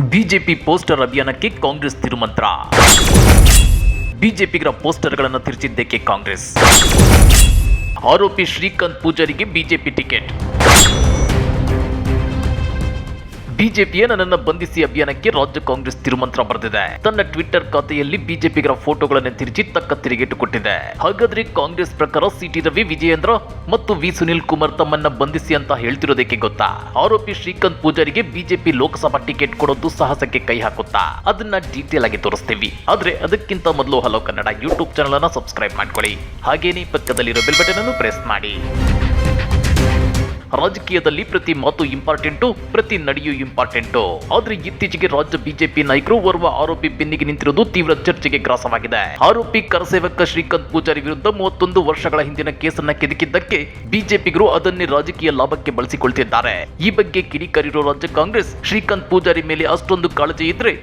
BJP poster ಅಭಿಯಾನಕ್ಕೆ ಕಾಂಗ್ರೆಸ್ ತಿರುಮಂತ್ರ. ಬಿಜೆಪಿಗರ ಪೋಸ್ಟರ್ಗಳನ್ನು ತಿರುಚಿದ್ದಕ್ಕೆ ಕಾಂಗ್ರೆಸ್. ಆರೋಪಿ ಶ್ರೀಕಾಂತ್ ಪೂಜಾರಿಗೆ ಬಿಜೆಪಿ ಟಿಕೆಟ್. ಬಿಜೆಪಿಯ ನನ್ನನ್ನು ಬಂಧಿಸಿ ಅಭಿಯಾನಕ್ಕೆ ರಾಜ್ಯ ಕಾಂಗ್ರೆಸ್ ತಿರುಮಂತ್ರ ಬರೆದಿದೆ. ತನ್ನ ಟ್ವಿಟ್ಟರ್ ಖಾತೆಯಲ್ಲಿ ಬಿಜೆಪಿಗರ ಫೋಟೋಗಳನ್ನು ತಿರುಚಿ ತಕ್ಕ ತಿರುಗೇಟು ಕೊಟ್ಟಿದೆ. ಹಾಗಾದ್ರೆ ಕಾಂಗ್ರೆಸ್ ಪ್ರಕಾರ ಸಿಟಿ ರವಿ, ವಿಜಯೇಂದ್ರ ಮತ್ತು ವಿ ಸುನಿಲ್ ಕುಮಾರ್ ತಮ್ಮನ್ನ ಬಂಧಿಸಿ ಅಂತ ಹೇಳ್ತಿರೋದಕ್ಕೆ ಗೊತ್ತಾ? ಆರೋಪಿ ಶ್ರೀಕಾಂತ್ ಪೂಜಾರಿಗೆ ಬಿಜೆಪಿ ಲೋಕಸಭಾ ಟಿಕೆಟ್ ಕೊಡೋದು ಸಾಹಸಕ್ಕೆ ಕೈ ಹಾಕುತ್ತಾ? ಅದನ್ನ ಡೀಟೇಲ್ ಆಗಿ ತೋರಿಸ್ತೀವಿ. ಆದ್ರೆ ಅದಕ್ಕಿಂತ ಮೊದಲು ಹಲೋ ಕನ್ನಡ ಯೂಟ್ಯೂಬ್ ಚಾನಲ್ ಅನ್ನ ಸಬ್ಸ್ಕ್ರೈಬ್ ಮಾಡ್ಕೊಳ್ಳಿ. ಹಾಗೇನೇ ಪಕ್ಕದಲ್ಲಿರೋ ಬೆಲ್ ಬಟನ್ ಅನ್ನು ಪ್ರೆಸ್ ಮಾಡಿ. ರಾಜಕೀಯದಲ್ಲಿ ಪ್ರತಿ ಮಾತು ಇಂಪಾರ್ಟೆಂಟು, ಪ್ರತಿ ನಡೆಯೂ ಇಂಪಾರ್ಟೆಂಟು. ಆದ್ರೆ ಇತ್ತೀಚೆಗೆ ರಾಜ್ಯ ಬಿಜೆಪಿ ನಾಯಕರು ಓರ್ವ ಆರೋಪಿ ಬೆನ್ನಿಗೆ ನಿಂತಿರುವುದು ತೀವ್ರ ಚರ್ಚೆಗೆ ಗ್ರಾಸವಾಗಿದೆ. ಆರೋಪಿ ಕರಸೇವಕ ಶ್ರೀಕಾಂತ್ ಪೂಜಾರಿ ವಿರುದ್ಧ ಮೂವತ್ತೊಂದು ವರ್ಷಗಳ ಹಿಂದಿನ ಕೇಸನ್ನ ಕೆದಕಿದ್ದಕ್ಕೆ ಬಿಜೆಪಿಗರು ಅದನ್ನೇ ರಾಜಕೀಯ ಲಾಭಕ್ಕೆ ಬಳಸಿಕೊಳ್ತಿದ್ದಾರೆ. ಈ ಬಗ್ಗೆ ಕಿಡಿಕಾರಿರೋ ರಾಜ್ಯ ಕಾಂಗ್ರೆಸ್ ಶ್ರೀಕಾಂತ್ ಪೂಜಾರಿ ಮೇಲೆ ಅಷ್ಟೊಂದು ಕಾಳಜಿ ಇದ್ರೆ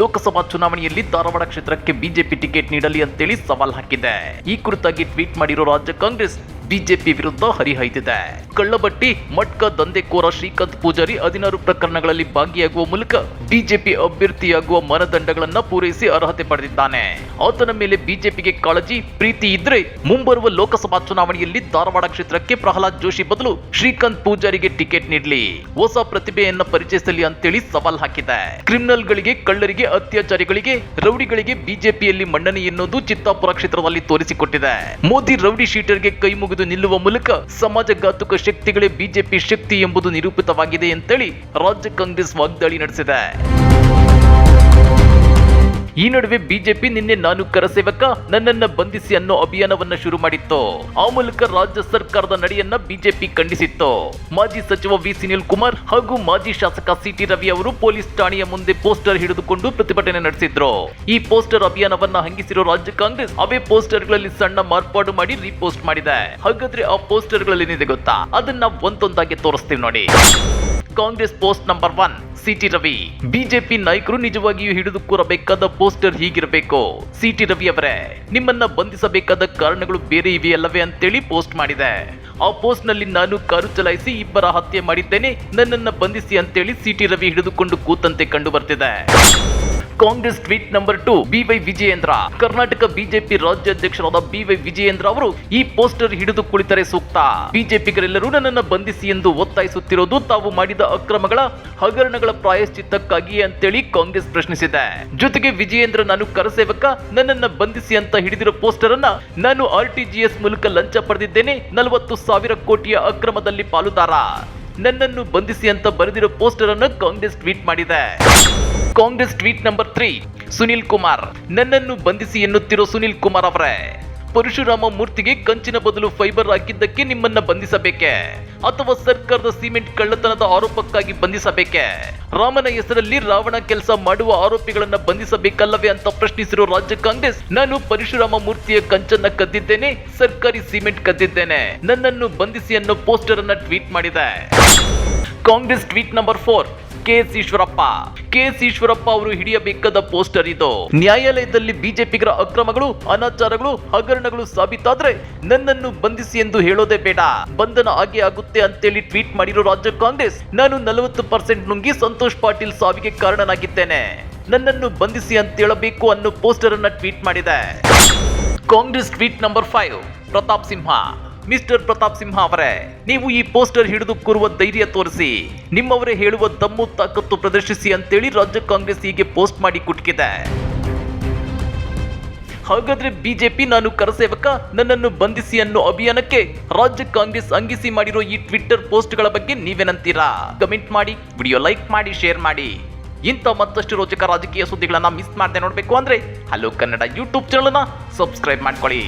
ಲೋಕಸಭಾ ಚುನಾವಣೆಯಲ್ಲಿ ಧಾರವಾಡ ಕ್ಷೇತ್ರಕ್ಕೆ ಬಿಜೆಪಿ ಟಿಕೆಟ್ ನೀಡಲಿ ಅಂತೇಳಿ ಸವಾಲ್ ಹಾಕಿದೆ. ಈ ಕುರಿತಾಗಿ ಟ್ವೀಟ್ ಮಾಡಿರೋ ರಾಜ್ಯ ಕಾಂಗ್ರೆಸ್ ಬಿಜೆಪಿ ವಿರುದ್ಧ ಹರಿಹಾಯ್ದಿದೆ. ಕಳ್ಳಬಟ್ಟಿ, ಮಟ್ಕ, ದಂಧೆಕೋರ, ಶ್ರೀಕಾಂತ್ ಪೂಜಾರಿ ಹದಿನಾರು ಪ್ರಕರಣಗಳಲ್ಲಿ ಭಾಗಿಯಾಗುವ ಮೂಲಕ ಬಿಜೆಪಿ ಅಭ್ಯರ್ಥಿಯಾಗುವ ಮಾನದಂಡಗಳನ್ನ ಪೂರೈಸಿ ಅರ್ಹತೆ ಪಡೆದಿದ್ದಾನೆ. ಆತನ ಮೇಲೆ ಬಿಜೆಪಿಗೆ ಕಾಳಜಿ, ಪ್ರೀತಿ ಇದ್ರೆ ಮುಂಬರುವ ಲೋಕಸಭಾ ಚುನಾವಣೆಯಲ್ಲಿ ಧಾರವಾಡ ಕ್ಷೇತ್ರಕ್ಕೆ ಪ್ರಹ್ಲಾದ್ ಜೋಶಿ ಬದಲು ಶ್ರೀಕಾಂತ್ ಪೂಜಾರಿಗೆ ಟಿಕೆಟ್ ನೀಡಲಿ. ಹೊಸ ಪ್ರತಿಭೆಯನ್ನ ಪರಿಚಯಿಸಲಿ ಅಂತೇಳಿ ಸವಾಲ್ ಹಾಕಿದೆ. ಕ್ರಿಮಿನಲ್ಗಳಿಗೆ, ಕಳ್ಳರಿಗೆ, ಅತ್ಯಾಚಾರಿಗಳಿಗೆ, ರೌಡಿಗಳಿಗೆ ಬಿಜೆಪಿಯಲ್ಲಿ ಮನ್ನಣೆ ಎನ್ನುವುದು ಚಿತ್ತಾಪುರ ಕ್ಷೇತ್ರದಲ್ಲಿ ತೋರಿಸಿಕೊಟ್ಟಿದೆ. ಮೋದಿ ರೌಡಿ ಶೀಟರ್ಗೆ ಕೈ ಮುಗಿದು ನಿಲ್ಲುವ ಮೂಲಕ ಸಮಾಜಘಾತುಕ ಶಕ್ತಿಗಳೇ ಬಿಜೆಪಿ ಶಕ್ತಿ ಎಂಬುದು ನಿರೂಪಿತವಾಗಿದೆ ಅಂತೇಳಿ ರಾಜ್ಯ ಕಾಂಗ್ರೆಸ್ ವಾಗ್ದಾಳಿ ನಡೆಸಿದೆ. ಈ ನಡುವೆ ಬಿಜೆಪಿ ನಿನ್ನೆ ನಾನು ಕರಸೇವಕ ನನ್ನನ್ನ ಬಂಧಿಸಿ ಅನ್ನೋ ಅಭಿಯಾನವನ್ನ ಶುರು ಮಾಡಿತ್ತು. ಆ ಮೂಲಕ ರಾಜ್ಯ ಸರ್ಕಾರದ ನಡೆಯನ್ನ ಬಿಜೆಪಿ ಖಂಡಿಸಿತ್ತು. ಮಾಜಿ ಸಚಿವ ವಿ ಸುನಿಲ್ ಕುಮಾರ್ ಹಾಗೂ ಮಾಜಿ ಶಾಸಕ ಸಿಟಿ ರವಿ ಅವರು ಪೊಲೀಸ್ ಠಾಣೆಯ ಮುಂದೆ ಪೋಸ್ಟರ್ ಹಿಡಿದುಕೊಂಡು ಪ್ರತಿಭಟನೆ ನಡೆಸಿದ್ರು. ಈ ಪೋಸ್ಟರ್ ಅಭಿಯಾನವನ್ನ ಹಂಗಿಸಿರೋ ರಾಜ್ಯ ಕಾಂಗ್ರೆಸ್ ಅವೇ ಪೋಸ್ಟರ್ಗಳಲ್ಲಿ ಸಣ್ಣ ಮಾರ್ಪಾಡು ಮಾಡಿ ರೀಪೋಸ್ಟ್ ಮಾಡಿದೆ. ಹಾಗಾದ್ರೆ ಆ ಪೋಸ್ಟರ್ಗಳಲ್ಲಿ ಏನಿದೆ ಗೊತ್ತಾ? ಅದನ್ನ ಒಂದೊಂದಾಗಿ ತೋರಿಸ್ತೀವಿ ನೋಡಿ. Congress post number one, CT Ravi. BJP ನಾಯಕರು ನಿಜವಾಗಿಯೂ ಹಿಡಿದು ಕೂರಬೇಕಾದ ಪೋಸ್ಟರ್ ಹೀಗಿರಬೇಕು. ಸಿಟಿ ರವಿ ಅವರೇ, ನಿಮ್ಮನ್ನ ಬಂಧಿಸಬೇಕಾದ ಕಾರಣಗಳು ಬೇರೆ ಇವೆಯಲ್ಲವೇ ಅಂತೇಳಿ ಪೋಸ್ಟ್ ಮಾಡಿದೆ. ಆ ಪೋಸ್ಟ್ನಲ್ಲಿ ನಾನು ಕಾರು ಚಲಾಯಿಸಿ ಇಬ್ಬರ ಹತ್ಯೆ ಮಾಡಿದ್ದೇನೆ, ನನ್ನನ್ನ ಬಂಧಿಸಿ ಅಂತೇಳಿ ಸಿಟಿ ರವಿ ಹಿಡಿದುಕೊಂಡು ಕೂತಂತೆ ಕಂಡು ಬರ್ತಿದೆ. Congress tweet number two BY Vijayendra. Karnataka BJP ರಾಜ್ಯಾಧ್ಯಕ್ಷರಾದ B Y Vijayendra ಅವರು ಈ ಪೋಸ್ಟರ್ ಹಿಡಿದು ಕುಳಿತರೆ ಸೂಕ್ತ. ಬಿಜೆಪಿಗರೆಲ್ಲರೂ ನನ್ನನ್ನು ಬಂಧಿಸಿ ಎಂದು ಒತ್ತಾಯಿಸುತ್ತಿರೋದು ತಾವು ಮಾಡಿದ ಅಕ್ರಮಗಳ ಹಗರಣಗಳ ಪ್ರಾಯಶ್ಚಿತ್ತಕ್ಕಾಗಿಯೇ ಅಂತೇಳಿ ಕಾಂಗ್ರೆಸ್ ಪ್ರಶ್ನಿಸಿದೆ. ಜೊತೆಗೆ ವಿಜಯೇಂದ್ರ ನಾನು ಕರಸೇವಕ, ನನ್ನನ್ನು ಬಂಧಿಸಿ ಅಂತ ಹಿಡಿದಿರೋ ಪೋಸ್ಟರ್ ಅನ್ನ ನಾನು ಆರ್ ಮೂಲಕ ಲಂಚ ಪಡೆದಿದ್ದೇನೆ, ನಲವತ್ತು ಸಾವಿರ ಕೋಟಿಯ ಅಕ್ರಮದಲ್ಲಿ ಪಾಲುದಾರ. ನನ್ನನ್ನು ಬಂಧಿಸಿ ಅಂತ ಬರೆದಿರೋ ಪೋಸ್ಟರ್ ಅನ್ನು ಕಾಂಗ್ರೆಸ್ ಟ್ವೀಟ್ ಮಾಡಿದೆ. Congress tweet number three, Sunil Kumar. ನನ್ನನ್ನು ಬಂಧಿಸಿ ಎನ್ನುತ್ತಿರೋ ಸುನಿಲ್ ಕುಮಾರ್ ಅವರೇ. ಪರಶುರಾಮ ಮೂರ್ತಿಗೆ ಕಂಚಿನ ಬದಲು ಫೈಬರ್ ಹಾಕಿದ್ದಕ್ಕೆ ನಿಮ್ಮನ್ನ ಬಂಧಿಸಬೇಕೆ? ಅಥವಾ ಸರ್ಕಾರದ ಸಿಮೆಂಟ್ ಕಳ್ಳತನದ ಆರೋಪಕ್ಕಾಗಿ ಬಂಧಿಸಬೇಕೆ? ರಾಮನ ಹೆಸರಲ್ಲಿ ರಾವಣ ಕೆಲಸ ಮಾಡುವ ಆರೋಪಿಗಳನ್ನ ಬಂಧಿಸಬೇಕಲ್ಲವೇ ಅಂತ ಪ್ರಶ್ನಿಸಿರುವ ರಾಜ್ಯ ಕಾಂಗ್ರೆಸ್, ನಾನು ಪರಶುರಾಮ ಮೂರ್ತಿಯ ಕಂಚನ್ನ ಕದ್ದಿದ್ದೇನೆ, ಸರ್ಕಾರಿ ಸಿಮೆಂಟ್ ಕದ್ದಿದ್ದೇನೆ. ನನ್ನನ್ನು ಬಂಧಿಸಿ ಅನ್ನೋ ಪೋಸ್ಟರ್ ಅನ್ನ ಟ್ವೀಟ್ ಮಾಡಿದೆ. Congress tweet number four KS Eshwarappa KS Eshwarappa ಅವರು ಹಿಡಿಯಬೇಕಾದ ಪೋಸ್ಟರ್ ಇದು. ನ್ಯಾಯಾಲಯದಲ್ಲಿ ಬಿಜೆಪಿಗರ ಅಕ್ರಮಗಳು, ಅನಾಚಾರಗಳು, ಹಗರಣಗಳು ಸಾಬೀತಾದ್ರೆ ನನ್ನನ್ನು ಬಂಧಿಸಿ ಎಂದು ಹೇಳೋದೇ ಬೇಡ. ಬಂಧನ ಆಗಿ ಆಗುತ್ತೆ ಅಂತೇಳಿ ಟ್ವೀಟ್ ಮಾಡಿರೋ ರಾಜ್ಯ ಕಾಂಗ್ರೆಸ್, ನಾನು ನಲವತ್ತು ಪರ್ಸೆಂಟ್ ನುಂಗಿ ಸಂತೋಷ್ ಪಾಟೀಲ್ ಸಾವಿಗೆ ಕಾರಣನಾಗಿದ್ದೇನೆ. ನನ್ನನ್ನು ಬಂಧಿಸಿ ಅಂತೇಳಬೇಕು ಅನ್ನೋ ಪೋಸ್ಟರ್ ಅನ್ನ ಟ್ವೀಟ್ ಮಾಡಿದೆ. Congress tweet number five, Pratap Simha. Mister Pratap Simha ಅವರೇ, ನೀವು ಈ ಪೋಸ್ಟರ್ ಹಿಡಿದು ಕೂರುವ ಧೈರ್ಯ ತೋರಿಸಿ, ನಿಮ್ಮವರೇ ಹೇಳುವ ದಮ್ಮು ತಾಕತ್ತು ಪ್ರದರ್ಶಿಸಿ ಅಂತೇಳಿ ರಾಜ್ಯ ಕಾಂಗ್ರೆಸ್ ಹೀಗೆ ಪೋಸ್ಟ್ ಮಾಡಿ ಕುಟ್ಕಿದೆ. ಹಾಗಾದ್ರೆ ಬಿಜೆಪಿ ನಾನು ಕರಸೇವಕ, ನನ್ನನ್ನು ಬಂಧಿಸಿ ಅನ್ನೋ ಅಭಿಯಾನಕ್ಕೆ ರಾಜ್ಯ ಕಾಂಗ್ರೆಸ್ ಅಂಗಿಸಿ ಮಾಡಿರೋ ಈ ಟ್ವಿಟ್ಟರ್ ಪೋಸ್ಟ್ಗಳ ಬಗ್ಗೆ ನೀವೇನಂತೀರಾ? ಕಮೆಂಟ್ ಮಾಡಿ, ವಿಡಿಯೋ ಲೈಕ್ ಮಾಡಿ, ಶೇರ್ ಮಾಡಿ. ಇಂಥ ಮತ್ತಷ್ಟು ರೋಚಕ ರಾಜಕೀಯ ಸುದ್ದಿಗಳನ್ನ ಮಿಸ್ ಮಾಡದೆ ನೋಡಬೇಕು ಅಂದ್ರೆ, ಹಲೋ ಕನ್ನಡ ಯೂಟ್ಯೂಬ್ ಚಾನಲ್ನ ಸಬ್ಸ್ಕ್ರೈಬ್ ಮಾಡ್ಕೊಳ್ಳಿ.